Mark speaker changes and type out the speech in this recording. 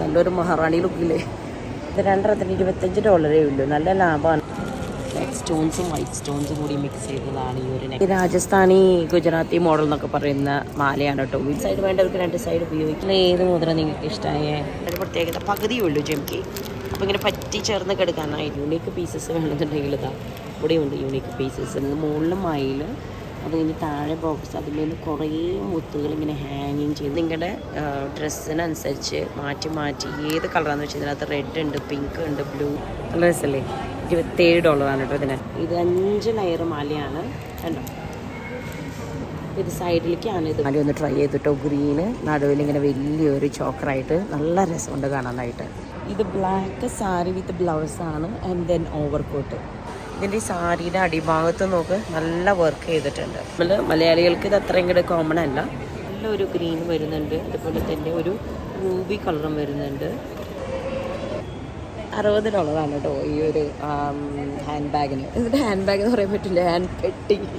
Speaker 1: നല്ലൊരു മഹാറാണി ലുക്കില്ലേ ഇത് രണ്ടെണ്ണത്തിന് ഇരുപത്തഞ്ച് ഡോളറേ ഉള്ളൂ. നല്ല ലാഭമാണ് സ്റ്റോൺസും വൈറ്റ് സ്റ്റോൺസും കൂടി മിക്സ് ചെയ്തതാണ് ഈ ഒരു രാജസ്ഥാനി ഗുജറാത്തി മോഡൽ എന്നൊക്കെ പറയുന്ന മാലയാണ് കേട്ടോ. ഈ സൈഡ് വേണ്ടവർക്ക് രണ്ട് സൈഡ് ഉപയോഗിക്കുന്ന ഏത് മുദ്ര നിങ്ങൾക്ക് ഇഷ്ടമായ ഒരു പ്രത്യേകത പകുതിയേ ഉള്ളൂ ജെംകി അപ്പോൾ ഇങ്ങനെ പറ്റി ചേർന്ന് കിടക്കാനായി യൂണീക്ക് പീസസ് വേണമെന്നുണ്ടെങ്കിൽ ഇതാ ഇവിടെയുണ്ട് യൂണീക്ക് പീസസ് മുകളിലും മയിൽ അത് കഴിഞ്ഞ് താഴെ ബോക്സ് അതിൽ കുറേ മുത്തുകൾ ഇങ്ങനെ ഹാങ്ങിങ് ചെയ്ത് നിങ്ങളുടെ ഡ്രസ്സിനനുസരിച്ച് മാറ്റി മാറ്റി ഏത് കളറാണെന്ന് വെച്ചാൽ ഇതിനകത്ത് റെഡ് ഉണ്ട് പിങ്ക് ഉണ്ട് ബ്ലൂ നല്ല രസമല്ലേ ഇരുപത്തേഴ് ഡോളറാണ് കേട്ടോ ഇതിന്. ഇത് അഞ്ച് ലെയർ മാലയാണ്. കണ്ടോ? ഇത് സൈഡിലേക്കാണ് ഇത്. മാല ഒന്ന് ട്രൈ ചെയ്തിട്ടോ. ഗ്രീന് നടുവിൽ ഇങ്ങനെ വലിയൊരു ചോക്കറായിട്ട് നല്ല രസമുണ്ട് കാണാനായിട്ട്. ഇത് ബ്ലാക്ക് സാരി വിത്ത് ബ്ലൗസാണ് ആൻഡ് ദെൻ ഓവർ കോട്ട് ഇതിന്റെ ഈ സാരിയുടെ അടിഭാഗത്ത് നോക്ക് നല്ല വർക്ക് ചെയ്തിട്ടുണ്ട്. നമ്മൾ മലയാളികൾക്ക് ഇത് അത്രയും കൂടെ കോമൺ അല്ല. നല്ലൊരു ഗ്രീൻ വരുന്നുണ്ട്. അതുപോലെ തന്നെ ഒരു റൂബി കളറും വരുന്നുണ്ട്. അറുപത് ഡോളറാണ് കേട്ടോ ഈ ഒരു ഹാൻഡ് ബാഗിന് ഇതിന്റെ ഹാൻഡ് ബാഗ് എന്ന് പറയാൻ പറ്റില്ല. ഹാൻഡ് പെട്ടി